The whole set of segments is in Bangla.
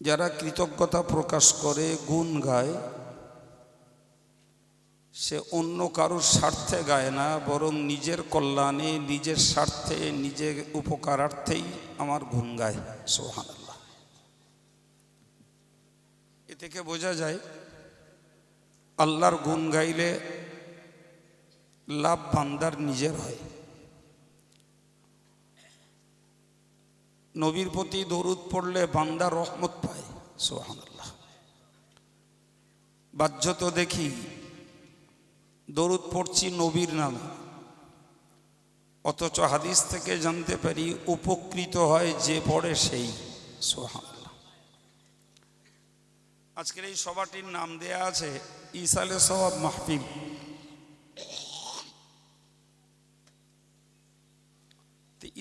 যারা কৃতজ্ঞতা প্রকাশ করে, গুণ গায়, সে অন্য কারোর স্বার্থে গায় না, বরং নিজের কল্যাণে, নিজের স্বার্থে, নিজের উপকারার্থেই আমার গুণ গায়। সোহান এ থেকে বোঝা যায়, আল্লাহর গুণ গাইলে লাভ বান্দার নিজের হয়। নবীর প্রতি দরুদ পড়লে বান্দা রহমত পায়। সোহান আল্লাহ বাহ্য তো দেখি, দরুদ পড়ছি নবীর নামে। অথচ হাদিস থেকে জানতে পারি, উপকৃত হয় যে পড়ে সেই। সোহান আল্লাহ আজকের এই সভাটির নাম দেয়া আছে ইসালে সবাব মাহফিল।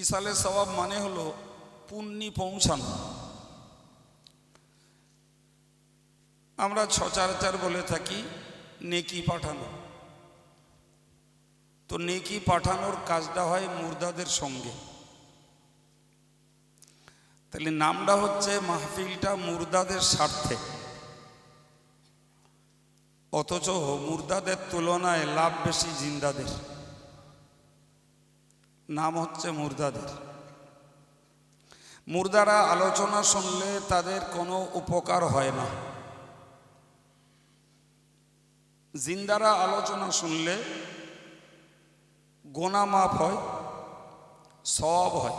ইসালে সবাব মানে হলো পুণ্যি পৌঁছানো। আমরা ছচারচার বলে থাকি, নেকি পাঠানো। তো নেকি পাঠানোর কাজটা হয় মুর্দাদের সঙ্গে। তাহলে নামটা হচ্ছে মাহফিলটা মুর্দাদের স্বার্থে। অথচ মুর্দাদের তুলনায় লাভ বেশি জিন্দাদের। নাম হচ্ছে মুর্দাদের। মুর্দারা আলোচনা শুনলে তাদের কোনো উপকার হয় না। জিন্দারা আলোচনা শুনলে গোনা মাপ হয় সব হয়।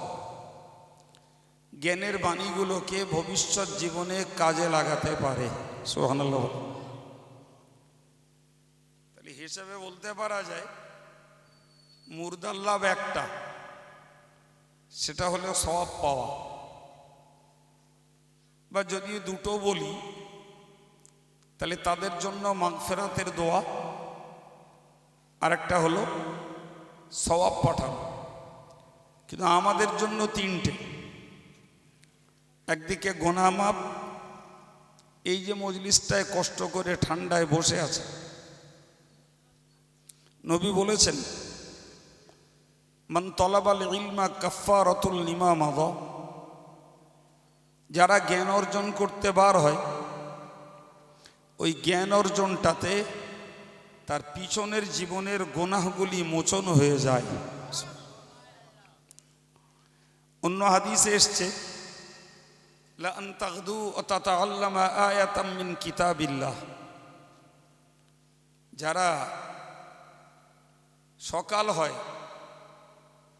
জ্ঞানের বাণীগুলোকে ভবিষ্যৎ জীবনে কাজে লাগাতে পারে। তাহলে হিসেবে বলতে পারা যায়, মুর্দার লাভ একটা, সেটা হলো সব পাওয়া। বা যদি দুটো বলি, তাহলে তাদের জন্য মাগফেরাতের দোয়া আর একটা হলো সওয়াব পাঠানো। কিন্তু আমাদের জন্য তিনটে। একদিকে গোনামাপ, এই যে মজলিসটায় কষ্ট করে ঠান্ডায় বসে আছে। নবী বলেছেন, মান তলাবাল ইলমা কাফা রতুল নিমা মাদ। যারা জ্ঞান অর্জন করতে বার হয়, ওই জ্ঞান অর্জনটাতে তার পিছনের জীবনের গোনাহগুলি মোচন হয়ে যায়। অন্য হাদিসে এসছে যারা সকাল হয়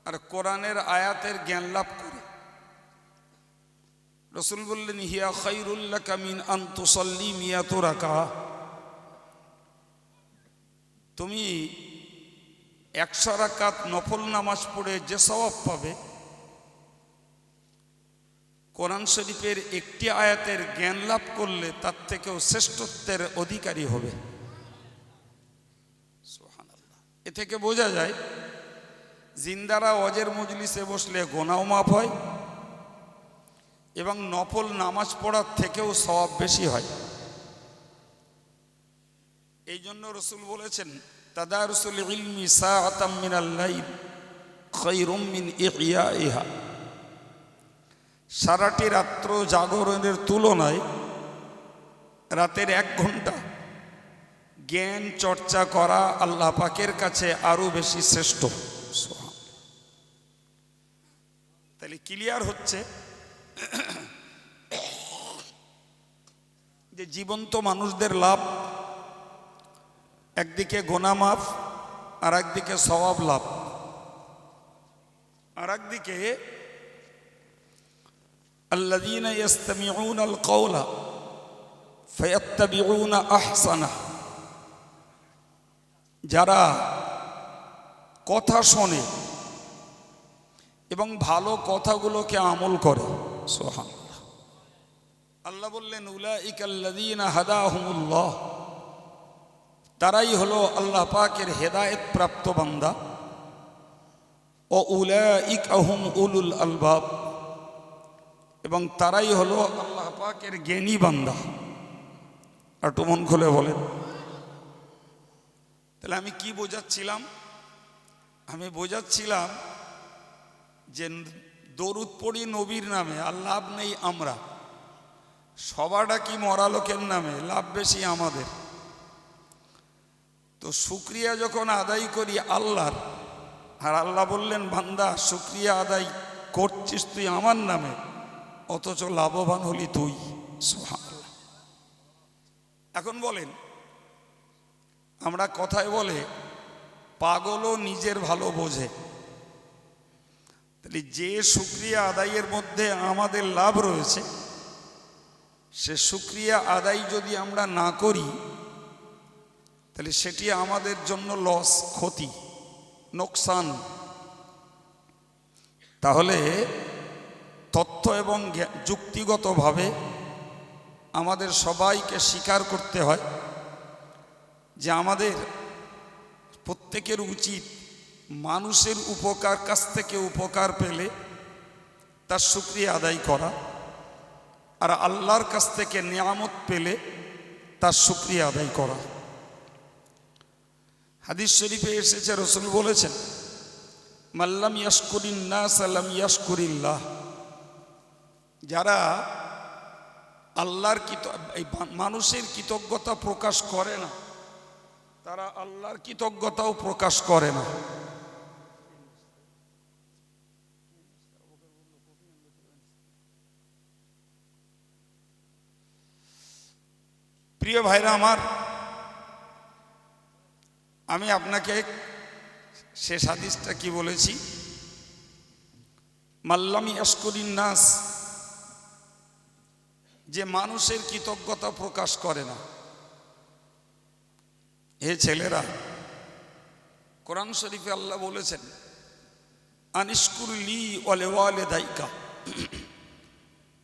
আর কোরআনের আয়াতের জ্ঞান লাভ করে রসুল বললেন, হিয়া খৈরুল্লাহ কামিন আন্তুসল্লি মিয়াত রাকা। তুমি একশো রাকাত নফল নামাজ পড়ে যে স্বভাব পাবে, কোরআন শরীফের একটি আয়াতের জ্ঞান লাভ করলে তার থেকেও শ্রেষ্ঠত্বের অধিকারী হবে। এ থেকে বোঝা যায়, জিন্দারা অজের মজলিসে বসলে গোনাও মাপ হয় এবং নফল নামাজ পড়ার থেকেও সওয়াব বেশি হয়। এই জন্য রসুল বলেছেন তাদা রসুল ইলমি সাআতাম সারাটি রাত্র জাগরণের তুলনায় রাতের এক ঘণ্টা জ্ঞান চর্চা করা আল্লাহ পাকের কাছে আরও বেশি শ্রেষ্ঠ। তাহলে ক্লিয়ার হচ্ছে যে জীবন্ত মানুষদের লাভ একদিকে গোনা মাফ আর একদিকে সওয়াব লাভ আর একদিকে الذين يستمعون القول فيتبعون احسنه যারা কথা শোনে এবং ভালো কথাগুলোকে আমল করে সোহান আল্লাহ বললেন হাদাহুমুল্লাহ, তারাই হলো আল্লাহ পাকের হেদায়েত প্রাপ্ত বান্দা। ও উলাইক আহুম উলুল আলবাব, এবং তারাই হলো আল্লাহ পাকের জ্ঞানী বান্দা। আর মন খুলে বলেন। তাহলে আমি কি বোঝাচ্ছিলাম? আমি বোঝাচ্ছিলাম যে দরুদ পড়ি নবীর নামে, আর লাভ নেই আমরা। সবাটা কি মরা লোকের নামে? লাভ বেশি আমাদের। তো শুক্রিয়া যখন আদায় করি আল্লাহর, আর আল্লাহ বললেন, বান্দা, শুক্রিয়া আদায় করছিস তুই আমার নামে, অথচ লাভবান হলি তুই। এখন বলেন, আমরা কথায় বলে, পাগলও নিজের ভালো বোঝে। তাহলে যে শুক্রিয়া আদায়ের মধ্যে আমাদের লাভ রয়েছে, সে শুক্রিয়া আদায় যদি আমরা না করি, তাহলে সেটি আমাদের জন্য লস ক্ষতি, নোকসান। তাহলে তথ্য এবং যুক্তিগতভাবে আমাদের সবাইকে স্বীকার করতে হয় যে আমাদের প্রত্যেকের উচিত মানুষের উপকার, কাছ থেকে উপকার পেলে তার শুক্রিয়া আদায় করা আর আল্লাহর কাছ থেকে নিয়ামত পেলে তার শুক্রিয়া আদায় করা। হাদিস শরীফে এসেছে, রসুল বলেছেন মাল্লাম ইয়াসকুরিন্না সাল্লাম ইয়াসকুরিল্লাহ যারা আল্লাহর কৃত মানুষের কৃতজ্ঞতা প্রকাশ করে না, তারা আল্লাহর কৃতজ্ঞতাও প্রকাশ করে না। প্রিয় ভাইরা আমার, আমি আপনাকে শেষ হাদিসটা কি বলেছি? মাল্লামি ইয়াসকরিন নাস যে মানুষের কৃতজ্ঞতা প্রকাশ করে না। হে ছেলেরা, কোরআন শরীফে আল্লাহ বলেছেন আনিসকুরলি ওয়ালে ওয়ালে দায়িকা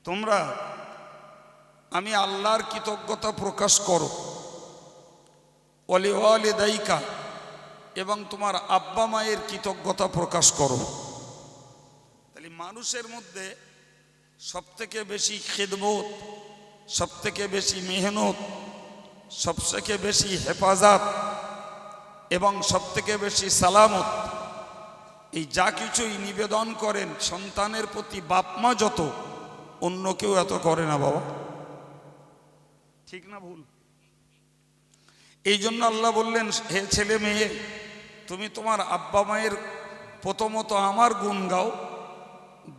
তোমরা আমি আল্লাহর কৃতজ্ঞতা প্রকাশ করো। ওয়ালে ওয়ালে দায়িকা এবং তোমার আব্বা মায়ের কৃতজ্ঞতা প্রকাশ করো। তাহলে মানুষের মধ্যে সবথেকে বেশি খেদমত, সবথেকে বেশি মেহনত, সবথেকে বেশি হেফাজত, এবং সবথেকে বেশি সালামত, এই যা কিছুই নিবেদন করেন সন্তানের প্রতি বাপমা যত, অন্য কেউ এত করে না বাবা। ঠিক না ভুল? এই জন্য আল্লাহ বললেন, হে ছেলে মেয়ে, তুমি তোমার আব্বা মায়ের প্রথমত আমার গুণ গাও,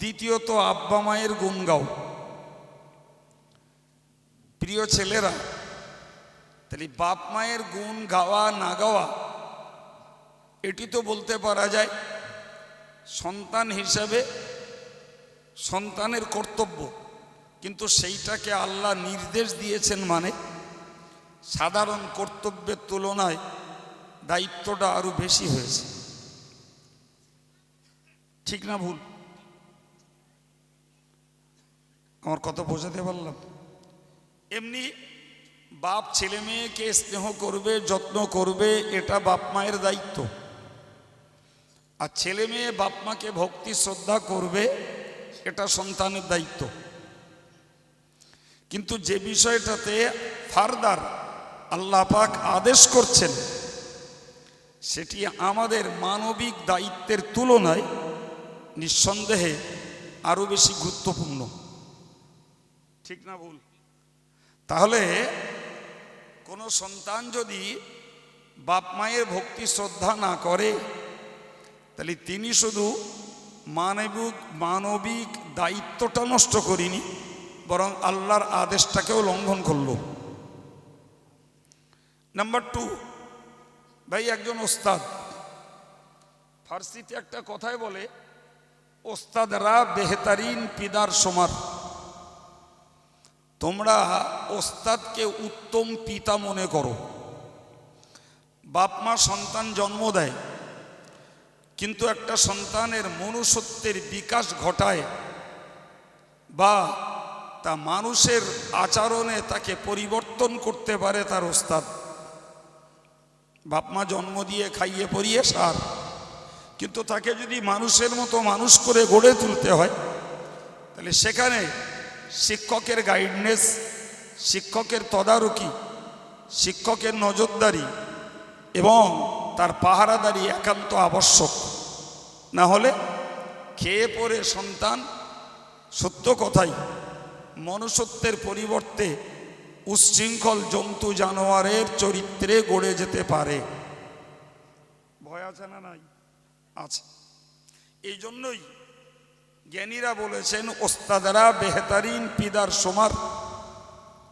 দ্বিতীয়ত আব্বা মায়ের গুণ গাও। প্রিয় ছেলেরা, তাহলে বাপ মায়ের গুণ গাওয়া না গাওয়া, এটি তো বলতে পারা যায় সন্তান হিসাবে সন্তানের কর্তব্য। কিন্তু সেইটাকে আল্লাহ নির্দেশ দিয়েছেন মানে সাধারণ কর্তব্যের তুলনায় দায়িত্বটা আরও বেশি হয়েছে। ঠিক না ভুল? আমার কথা বোঝাতে পারলাম? এমনি বাপ ছেলে মেয়েকে স্নেহ করবে, যত্ন করবে, এটা বাপ মায়ের দায়িত্ব। আর ছেলে মেয়ে বাপ মাকে ভক্তি, শ্রদ্ধা করবে, এটা সন্তানের দায়িত্ব। কিন্তু যে বিষয়টাতে ফারদার আল্লাহ পাক আদেশ করছেন, সেটি আমাদের মানবিক দায়িত্বের তুলনায় নিঃসন্দেহে আরও বেশি গুরুত্বপূর্ণ। ঠিক না ভুল? তাহলে কোনো সন্তান যদি বাপ মায়ের ভক্তি শ্রদ্ধা না করে, তাহলে তিনি শুধু মানবিক মানবিক দায়িত্বটা নষ্ট করিনি। বরং আল্লাহর আদেশটাকেও লঙ্ঘন করল। নাম্বার টু ভাই একজন ওস্তাদ। ফার্সিতে একটা কথায় বলে, ওস্তাদরা বেহতারিন পিদার সমার। তোমরা ওস্তাদকে উত্তম পিতা মনে করো। বাপ মা সন্তান জন্ম দেয়, কিন্তু একটা সন্তানের মনুষ্যত্বের বিকাশ ঘটায় বা তা মানুষের আচরণে তাকে পরিবর্তন করতে পারে তার ওস্তাদ। বাপমা জন্ম দিয়ে খাইয়ে পরিয়ে সার। কিন্তু তাকে যদি মানুষের মতো মানুষ করে গড়ে তুলতে হয়, তাহলে সেখানে শিক্ষকের গাইডনেস শিক্ষকের তদারকি, শিক্ষকের নজরদারি এবং তার পাহারাদারি একান্ত আবশ্যক। না হলে খেয়ে পড়ে সন্তান সত্য কথাই। মনুষ্যত্বের পরিবর্তে উচ্ছৃঙ্খল জন্তু জানোয়ারের চরিত্রে গড়ে যেতে পারে। ভয় আছে না নাই? আছে। এই জন্যই জ্ঞানীরা বলেছেন, ওস্তাদারা বেহতারিন পিদার সমার।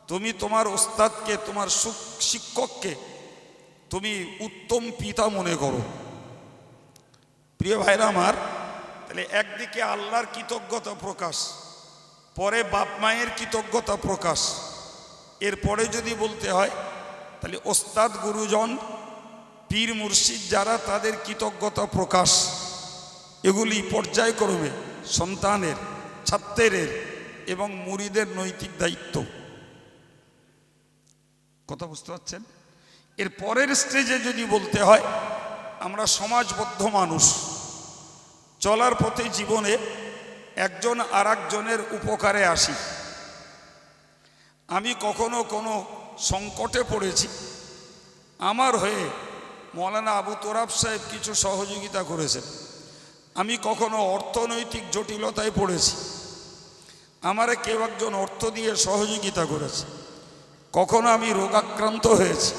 তুমি তোমার ওস্তাদকে, তোমার শিক্ষককে তুমি উত্তম পিতা মনে করো। প্রিয় ভাইরা আমার, তাহলে একদিকে আল্লাহর কৃতজ্ঞতা প্রকাশ পরে বাপ মায়ের কৃতজ্ঞতা প্রকাশ। এরপরে যদি বলতে হয়, তাহলে ওস্তাদ, গুরুজন, পীর, মুর্শিদ যারা তাদের কৃতজ্ঞতা প্রকাশ, এগুলি পর্যায়ক্রমে সন্তানের, ছাত্রের এবং মুরিদের নৈতিক দায়িত্ব। কথা বুঝতে পারছেন? এর পরের স্টেজে যদি বলতে হয়, আমরা সমাজবদ্ধ মানুষ, চলার পথে জীবনে একজন আর একজনের উপকারে আসি। আমি কখনো কোনো সংকটে পড়েছি। আমার হয়ে মৌলানা আবু তোরাব সাহেব কিছু সহযোগিতা করেছেন। আমি কখনো অর্থনৈতিক জটিলতায় পড়েছি। আমারে কেউ একজন অর্থ দিয়ে সহযোগিতা করেছে। কখনো আমি রোগাক্রান্ত হয়েছি।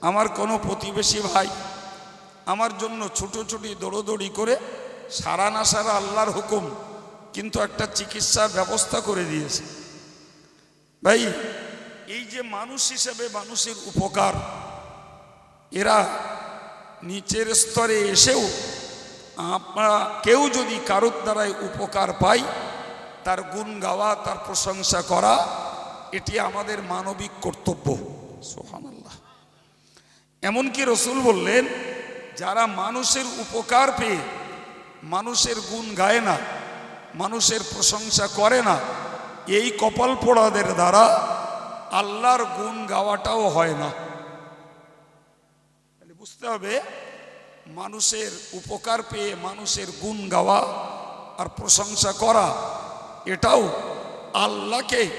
আমার কোনো প্রতিবেশী ভাই আমার জন্য ছুটোছুটি, দৌড়োদৌড়ি করে সারা না সারা আল্লাহর হুকুম কিন্তু একটা চিকিৎসার ব্যবস্থা করে দিয়েছে। ভাই, এই যে মানুষ হিসেবে মানুষের উপকার, এরা নিচের স্তরে এসেও আমরা কেউ যদি কারোর দ্বারাই উপকার পাই, তার গুণ গাওয়া, তার প্রশংসা করা, এটি আমাদের মানবিক কর্তব্য। সোহান আল্লাহ এমনকি রসুল বললেন, যারা মানুষের উপকার পেয়ে মানুষের গুণ গায় না মানুষের প্রশংসা করে না। এই কপাল পোড়াদের দ্বারা আল্লাহর গুণ গাওয়াটাও হয় না। বুঝতে হবে, মানুষের উপকার পেয়ে মানুষের গুণ গাওয়া আর প্রশংসা করা, এটাও আল্লাহকে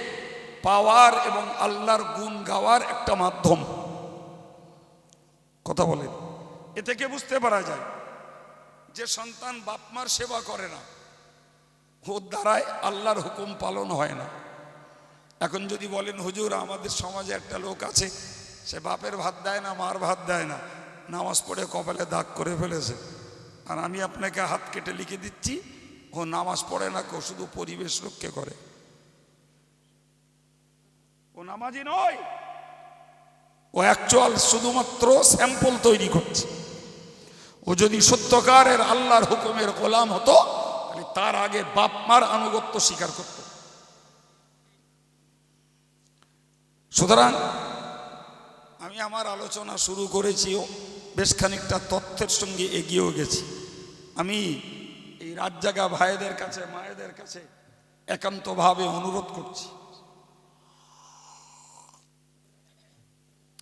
পাওয়ার এবং আল্লাহর গুণ গাওয়ার একটা মাধ্যম। কথা বলেন। এ থেকে বুঝতে পারা যায় যে সন্তান বাপমার সেবা করে না। ওর দ্বারায় আল্লাহর হুকুম পালন হয় না। এখন যদি বলেন, হুজুর, আমাদের সমাজে একটা লোক আছে, সে বাপের ভাত দেয় না, মার ভাত দেয় না, নামাজ পড়ে কপালে দাগ করে ফেলেছে। আর আমি আপনাকে হাত কেটে লিখে দিচ্ছি, ও নামাজ পড়ে না কেউ শুধু পরিবেশ রক্ষে করে। ও নামাজি নয়, ও অ্যাকচুয়াল শুধুমাত্র স্যাম্পল তৈরি করছে। ও যদি সত্যকারের আল্লাহর হুকুমের গোলাম হতো তার আগে বাপ মার আনুগত্য স্বীকার করত। সুতরাং আমি আমার আলোচনা শুরু করেছি বেশ খানিকটা তথ্যের সঙ্গে এগিয়েও গেছি। আমি এই রাত জাগা ভাইদের কাছে, মায়েদের কাছে একান্তভাবে অনুরোধ করছি।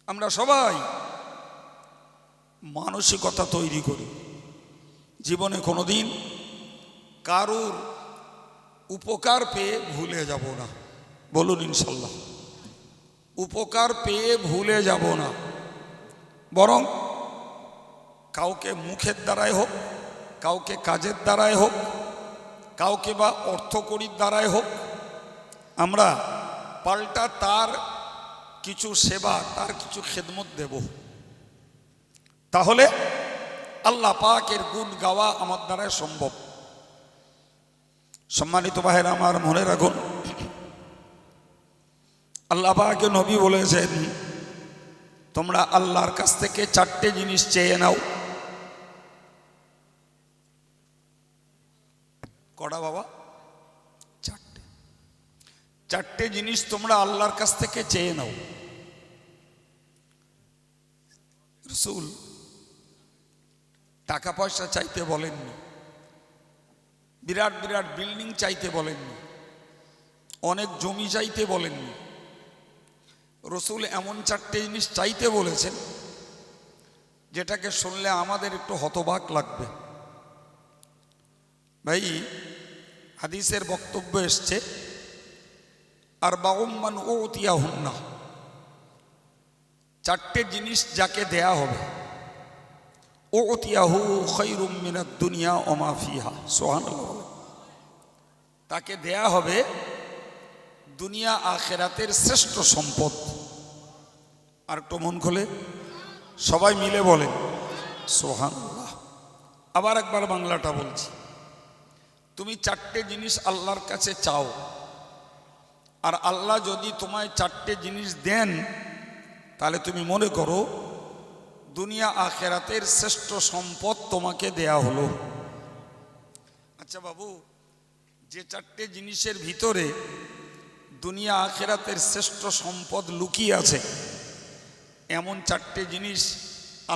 আমরা সবাই মানসিকতা তৈরি করি। জীবনে কোনোদিন কারুর উপকার পেয়ে ভুলে যাব না। বলুন ইনশাল্লাহ। উপকার পেয়ে ভুলে যাব না। বরং কাউকে মুখের দ্বারাই হোক, কাউকে কাজের দ্বারাই হোক, কাউকে বা অর্থকড়ির দ্বারাই হোক, আমরা পাল্টা তার কিছু সেবা, তার কিছু খেদমত দেব। তাহলে আল্লাহ পাকের গুণ গাওয়া আমার দ্বারাই সম্ভব। সম্মানিত বাহের আমার মনে রাখুন, আল্লাহ পাকে নবী বলেছেন, তোমরা আল্লাহর কাছ থেকে চারটে জিনিস চেয়ে নাও। কটা বাবা, চারটে। চারটে জিনিস তোমরা আল্লাহর কাছ থেকে চেয়ে নাও। রসুল, টাকা পয়সা চাইতে বলেননি। বিরাট বিরাট বিল্ডিং চাইতে বলেননি। অনেক জমি চাইতে বলেননি। রসুল এমন চারটে জিনিস চাইতে বলেছেন, যেটাকে শুনলে আমাদের একটু হতবাক লাগবে। ভাই, হাদিসের বক্তব্য এসছে আর বাউম্মান ও তিয়া হুন্না। চারটে জিনিস যাকে দেয়া হবে দুনিয়া তাকে দেয়া হবে দুনিয়া আখেরাতের শ্রেষ্ঠ সম্পদ। আর একটু মন খোলে। সবাই মিলে বলেন সোহান আবার একবার বাংলাটা বলছি। তুমি চারটে জিনিস আল্লাহর কাছে চাও। আর আল্লাহ যদি তোমায় চারটে জিনিস দেন, তাহলে তুমি মনে করো দুনিয়া আখেরাতের শ্রেষ্ঠ সম্পদ তোমাকে দেয়া হলো। আচ্ছা বাবু, যে চারটে জিনিসের ভিতরে দুনিয়া আখেরাতের শ্রেষ্ঠ সম্পদ লুকিয়ে আছে, এমন চারটে জিনিস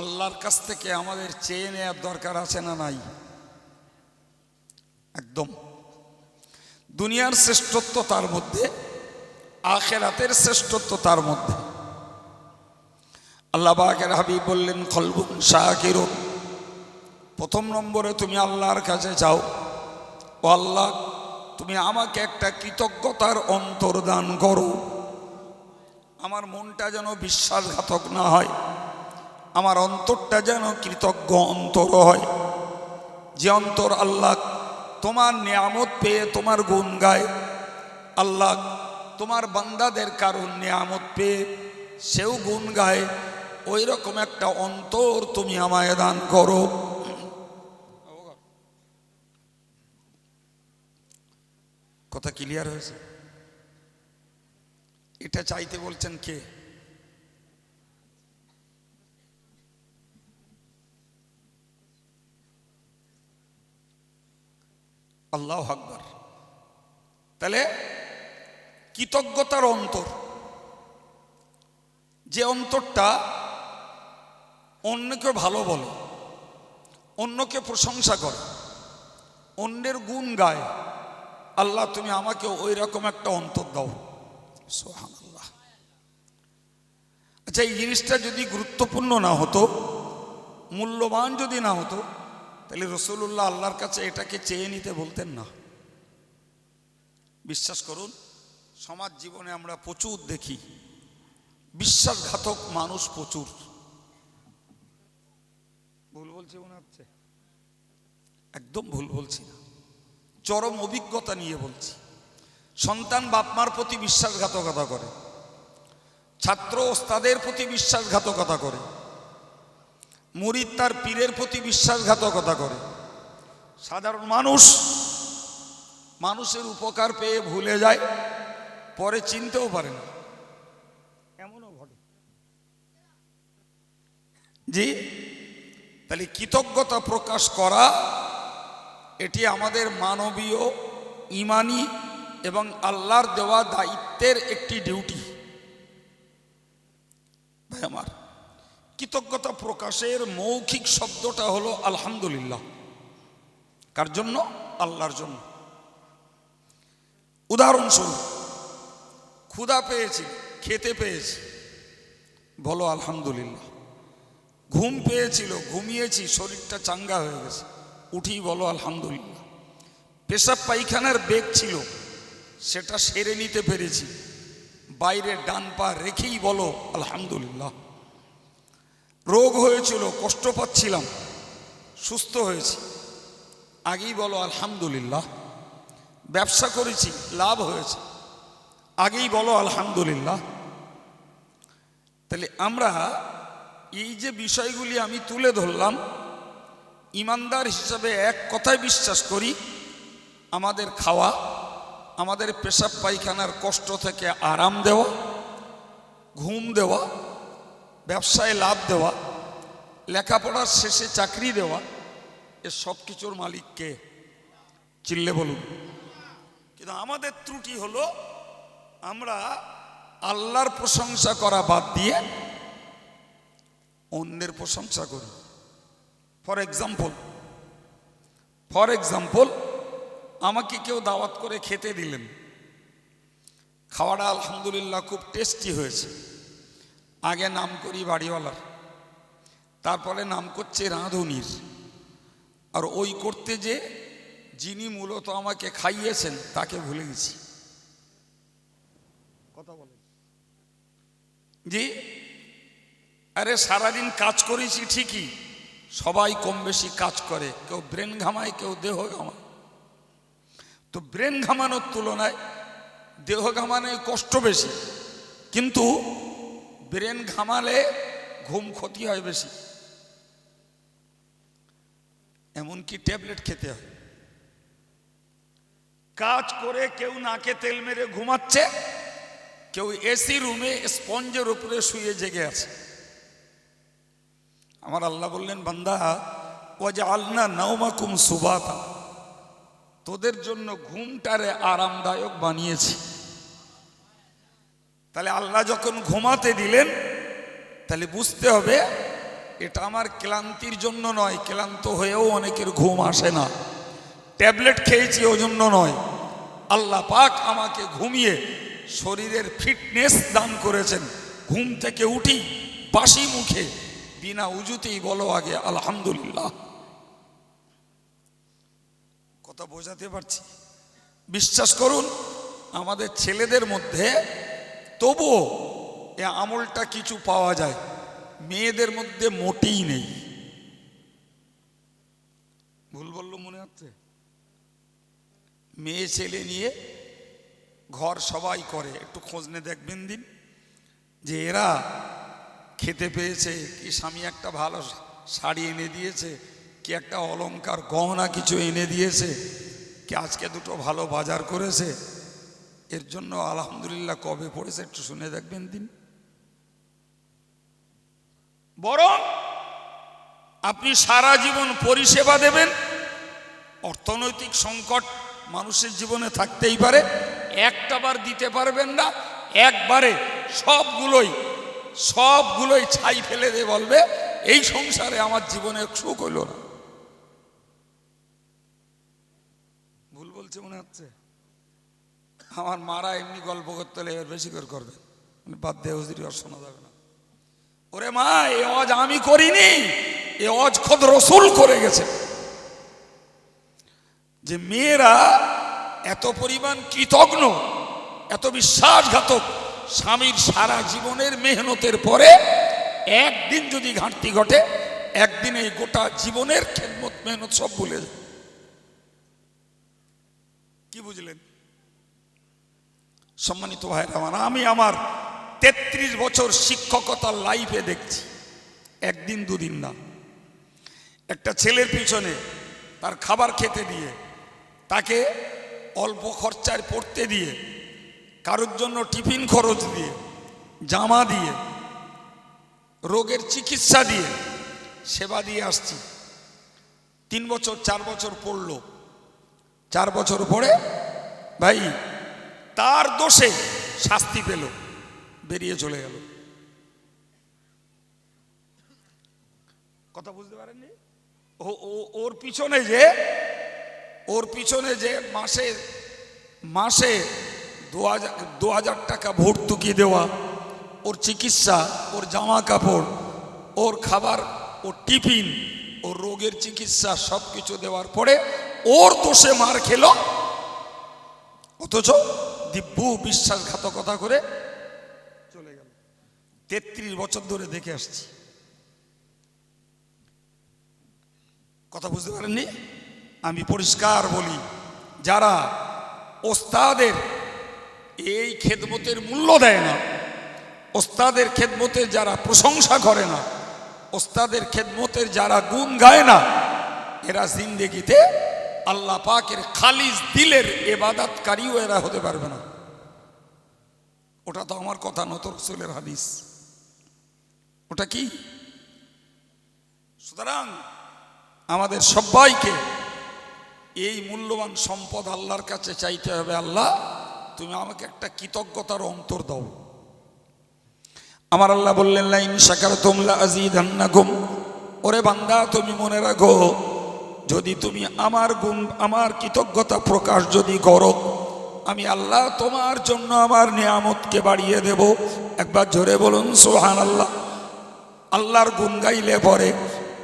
আল্লাহর কাছ থেকে আমাদের চেয়ে নেওয়ার দরকার আছে না নাই? একদম। দুনিয়ার শ্রেষ্ঠত্ব তার মধ্যে, আখেরাতের শ্রেষ্ঠত্ব তার মধ্যে। আল্লাহ বাকের হাবিব বললেন, খলবুন শাকির প্রথম নম্বরে তুমি আল্লাহর কাছে যাও। ও আল্লাহ, তুমি আমাকে একটা কৃতজ্ঞতার অন্তর দান করো। আমার মনটা যেন বিশ্বাসঘাতক না হয়, আমার অন্তরটা যেন কৃতজ্ঞ অন্তর হয়। যে অন্তর আল্লাহ তোমার নিয়ামত পেয়ে তোমার গুণ গায়, আল্লাহ তোমার বান্দাদের কারণ নিয়ামত পেয়ে সেও গুণ গায় ওই রকম একটা অন্তর তুমি আমায় দান করো। কথা ক্লিয়ার হয়েছে? এটা চাইতে বলছেন কে? আল্লাহ আকবর। তাহলে কৃতজ্ঞতার অন্তর। যে অন্তরটা অন্যকে ভালো বলে, অন্যকে প্রশংসা করে, অন্যের গুণ গায়। আল্লাহ, তুমি আমাকে ওই রকম একটা অন্তর দাও। সোহান আল্লাহ আচ্ছা এই জিনিসটা যদি গুরুত্বপূর্ণ না হতো, মূল্যবান যদি না হতো, তাহলে রসুল্লাহ আল্লাহর কাছে এটাকে চেয়ে নিতে বলতেন না। বিশ্বাস করুন, সমাজ জীবনে আমরা প্রচুর দেখি। বিশ্বাসঘাতক মানুষ প্রচুর। ভুল বলছি মনে হচ্ছে? একদম ভুল বলছি না। চরম অভিজ্ঞতা নিয়ে বলছি। সন্তান বাপমার প্রতি বিশ্বাসঘাতকতা করে। ছাত্র ওস্তাদের প্রতি বিশ্বাসঘাতকতা করে। মুরিদ তার পীরের প্রতি বিশ্বাসঘাতকতা করে। সাধারণ মানুষ মানুষের উপকার পেয়ে ভুলে যায় পরে চিনতেও পারে না। এমনও ঘটে? জি? তাহলে কৃতজ্ঞতা প্রকাশ করা, এটি আমাদের মানবীয়, ইমানি এবং আল্লাহর দেওয়া দায়িত্বের একটি ডিউটি ভাই আমার, কৃতজ্ঞতা প্রকাশের মৌখিক শব্দটা হলো আলহামদুলিল্লাহ। কার জন্য? আল্লাহর জন্য। উদাহরণস্বরূপ, ক্ষুধা পেয়েছি, খেতে পেয়েছি। বলো আলহামদুলিল্লাহ। ঘুম পেয়েছিল, ঘুমিয়েছি, শরীরটা চাঙ্গা হয়ে গেছে। উঠি বলো, আলহামদুলিল্লাহ। পেশাব পায়খানার বেগ ছিল, সেটা সেরে নিতে পেরেছি। বাইরে ডান পা রেখেই বলো, আলহামদুলিল্লাহ। রোগ হয়েছিল, কষ্ট পাচ্ছিলাম, সুস্থ হয়েছি। আগেই বলো, আলহামদুলিল্লাহ। ব্যবসা করেছি, লাভ হয়েছে। আগেই বলো, আলহামদুলিল্লাহ। তাহলে আমরা এই যে বিষয়গুলি আমি তুলে ধরলাম, ইমানদার হিসাবে এক কথায় বিশ্বাস করি, আমাদের খাওয়া, আমাদের পেশাব পায়খানার কষ্ট থেকে আরাম দেওয়া, ঘুম দেওয়া, ব্যবসায় লাভ দেওয়া, লেখাপড়ার শেষে চাকরি দেওয়া, এ সব কিছুর মালিককে চিল্লে বলুন। কিন্তু আমাদের ত্রুটি হলো, আমরা আল্লাহর প্রশংসা করা বাদ দিয়ে অন্যের প্রশংসা করি। ফর এক্সাম্পল ফর এক্সাম্পল আমাকে কেউ দাওয়াত করে খেতে দিলেন। খাওয়াটা আলহামদুলিল্লাহ খুব টেস্টি হয়েছে। আগে নাম করি বাড়িওয়ালার। তারপরে নাম করছে রাঁধুনির। আর ওই করতে যে যিনি মূলত আমাকে খাইয়েছেন তাকে ভুলে গেছি। কথা বলেন। জি? আরে সারাদিন কাজ করেছি ঠিকই, সবাই কম বেশি কাজ করে, কেউ ব্রেন ঘামায়, কেউ দেহ ঘামায়। তো ব্রেন ঘামানোর তুলনায় দেহ ঘামানে কষ্ট বেশি, কিন্তু ব্রেন ঘামালে ঘুম ক্ষতি হয় বেশি। এমনকি ট্যাবলেট খেতে হয়। কাজ করে কেউ নাকে তেল মেরে ঘুমাচ্ছে, কেউ এসি রুমে স্পঞ্জের উপরে শুয়ে জেগে আছে। আমার আল্লাহ বললেন, বান্দা ও যে আল্লাহ নাওমাকুম সুবাতা। তোদের জন্য ঘুমটারে আরামদায়ক বানিয়েছি। তাহলে আল্লাহ যখন ঘুমাতে দিলেন, তাহলে বুঝতে হবে এটা আমার ক্লান্তির জন্য নয়, ক্লান্ত হয়েও অনেকের ঘুম আসে না। ট্যাবলেট খেয়েছি ওই জন্য নয়। আল্লাহ পাক আমাকে ঘুমিয়ে শরীরের ফিটনেস দান করেছেন। ঘুম থেকে উঠি বাসি মুখে। বিনা উজুতেই বলো আগে, আলহামদুলিল্লাহ। কথা বোঝাতে পারছি? বিশ্বাস করুন, আমাদের ছেলেদের মধ্যে তবুও এ আমলটা কিছু পাওয়া যায়। মেয়েদের মধ্যে মোটেই নেই। ভুল বলল মনে হচ্ছে? মেয়ে ছেলে নিয়ে ঘর সবাই করে। একটু খোঁজ নিয়ে দেখবেন দিন। যে এরা খেতে পেয়েছে, কি স্বামী একটা ভালো শাড়ি এনে দিয়েছে, কি একটা অলংকার গহনা কিছু এনে দিয়েছে, কি আজকে দুটো ভালো বাজার করেছে, এর জন্য আলহামদুলিল্লাহ কবে পড়েছে একটু শুনে দেখবেন দিন বরং আপনি সারা জীবন পরিষেবা দেবেন, অর্থনৈতিক সংকট মানুষের জীবনে থাকতেই পারে, একটাবার দিতে পারবেন না, একবারে সবগুলোই সবগুলোই ছাই ফেলে দিয়ে বলবে, এই সংসারে আমার জীবনে সুখ হইল না। ভুল বলছে মনে হচ্ছে? আমার মারা এমনি গল্প করতে হলে এবার বেশি করে করবে। মানে বাদ দেহ আর শোনা যাবে না। ওরে মা, এ অজ আমি করিনি, এ অজ খোদ রসুল করে গেছে। যে মেয়েরা এত পরিমাণ কৃতজ্ঞ, এত বিশ্বাসঘাতক স্বামীর সারা জীবনের মেহনতের পরে একদিন যদি ঘাটতি ঘটে, একদিন এই গোটা জীবনের খেদমত, মেহনত সব ভুলে কি বুঝলেন? সম্মানিত ভাইরা আমার, আমি আমার তেত্রিশ বছর শিক্ষকতার লাইফে দেখছি। একদিন দুদিন না। একটা ছেলের পিছনে তার খাবার খেতে দিয়ে, তাকে অল্প খরচায় পড়তে দিয়ে কারোর জন্য টিফিন খরচ দিয়ে, জামা দিয়ে, রোগের চিকিৎসা দিয়ে সেবা দিয়ে আসছি। তিন বছর, চার বছর পড়ল। চার বছর পরে ভাই তার দোষে শাস্তি পেল, বেরিয়ে চলে গেল। কথা বুঝতে পারেননি? ও ওর পিছনে যে, ওর পিছনে যে মাসে মাসে দু হাজার টাকা ভর্তুকি দেওয়া, ওর চিকিৎসা, ওর জামা কাপড়, ওর খাবার, ওর টিফিন, ওর রোগের চিকিৎসা সব কিছু দেওয়ার পরে ওর দোষে মার খেলো। অথচ দিব্য বিশ্বাসঘাতকতা করে চলে গেল। তেত্রিশ বছর ধরে দেখে আসছি। কথা বুঝতে পারেননি? আমি পরিষ্কার বলি, যারা ওস্তাদের এই খেদমতের মূল্য দেয় না। ওস্তাদের খেদমতের যারা প্রশংসা করে না, ওস্তাদের খেদমতের যারা গুণ গায় না, এরা জিন্দেগিতে আল্লাহ পাকের খালিজ দিলের এবাদাতকারীও এরা হতে পারবে না। ওটা তো আমার কথা নত রসুলের হাদিস। ওটা কি? সুতরাং আমাদের সবাইকে এই মূল্যবান সম্পদ আল্লাহর কাছে চাইতে হবে, আল্লাহ তুমি আমাকে একটা কৃতজ্ঞতার অন্তর দাও। আমার আল্লাহ বললেন, লাইন সাকার তোমলা আজিদ হান্নাগুম ওরে বান্দা, তুমি মনে রাখো, যদি তুমি আমার গুণ, আমার কৃতজ্ঞতা প্রকাশ যদি করো, আমি আল্লাহ তোমার জন্য আমার নিয়ামতকে বাড়িয়ে দেব। একবার জোরে বলুন সোহান আল্লাহ আল্লাহর গুণ গাইলে পরে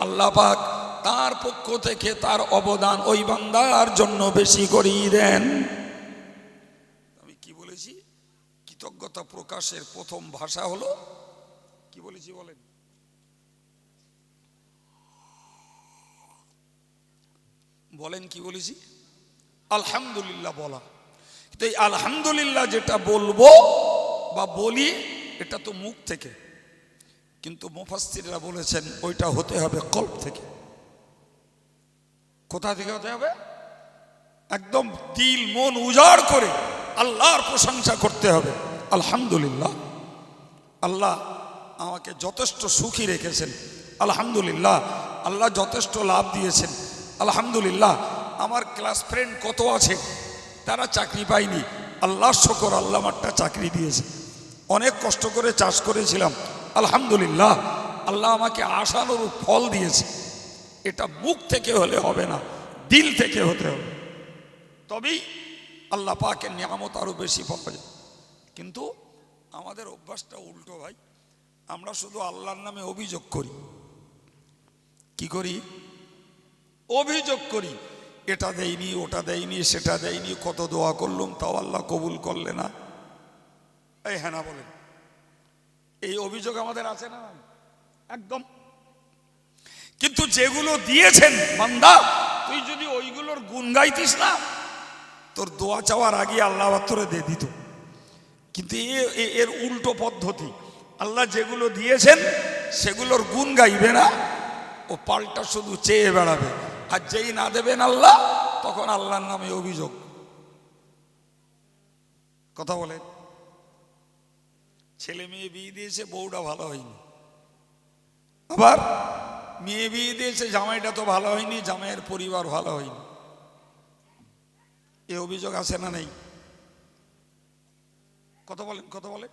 আল্লাহ পাক তার পক্ষ থেকে তার অবদান ওই বান্দার জন্য বেশি করিয়ে দেন আমি কি বলেছি কৃতজ্ঞতা প্রকাশের প্রথম ভাষা হলো, কি বলেছি বলেন? বলেন কি বলেছি? আলহামদুলিল্লাহ বলা। কিন্তু এই আলহামদুলিল্লাহ যেটা বলব বা বলি, এটা তো মুখ থেকে। কিন্তু মুফাসসিররা বলেছেন, ওইটা হতে হবে কল্প থেকে। কোথা থেকে হতে হবে? একদম দিল মন উজাড় করে আল্লাহর প্রশংসা করতে হবে। আলহামদুলিল্লাহ, আল্লাহ আমাকে যথেষ্ট সুখী রেখেছেন। আলহামদুলিল্লাহ, আল্লাহ যথেষ্ট লাভ দিয়েছেন। আলহামদুলিল্লাহ, আমার ক্লাস ফ্রেন্ড কত আছে? তারা চাকরি পায়নি। আল্লাহ শকর, আল্লাহ আমারটা চাকরি দিয়েছে। অনেক কষ্ট করে চাষ করেছিলাম। আলহামদুলিল্লাহ, আল্লাহ আমাকে আশানুরূপ ফল দিয়েছে। এটা মুখ থেকে হলে হবে না, দিল থেকে হতে হবে। তবেই আল্লাহ পাকের নিয়ামত আরও বেশি পাওয়া যায়। কিন্তু আমাদের অভ্যাসটা উল্টো ভাই। আমরা শুধু আল্লাহর নামে অভিযোগ করি। কি করি? অভিযোগ করি। এটা দেয়নি, ওটা দেয়নি, সেটা দেয়নি, কত দোয়া করলুম, তাও আল্লাহ কবুল করলে না। এই হ্যাঁ না বলেন। এই অভিযোগ আমাদের আছে না একদম। কিন্তু যেগুলো দিয়েছেন বান্দা, তুই যদি ওইগুলোর গুণ গাইতিস না, তোর দোয়া চাওয়ার আগে আল্লাহ তোরে দিয়ে দিত। কিন্তু এর উল্টো পদ্ধতি। আল্লাহ যেগুলো দিয়েছেন, সেগুলোর গুণ গাইবে না, ও পাল্টা শুধু চেয়ে বেড়াবে। আর যেই না দেবেন আল্লাহ, তখন আল্লাহর নামে অভিযোগ। কথা বলেন ছেলে মেয়ে বিয়ে দিয়েছে, বউটা ভালো হয়নি। আবার মেয়ে বিয়ে দিয়েছে, জামাইটা তো ভালো হয়নি, জামাইয়ের পরিবার ভালো হয়নি। এ অভিযোগ আছে না নেই? কত বলেন কত বলেন।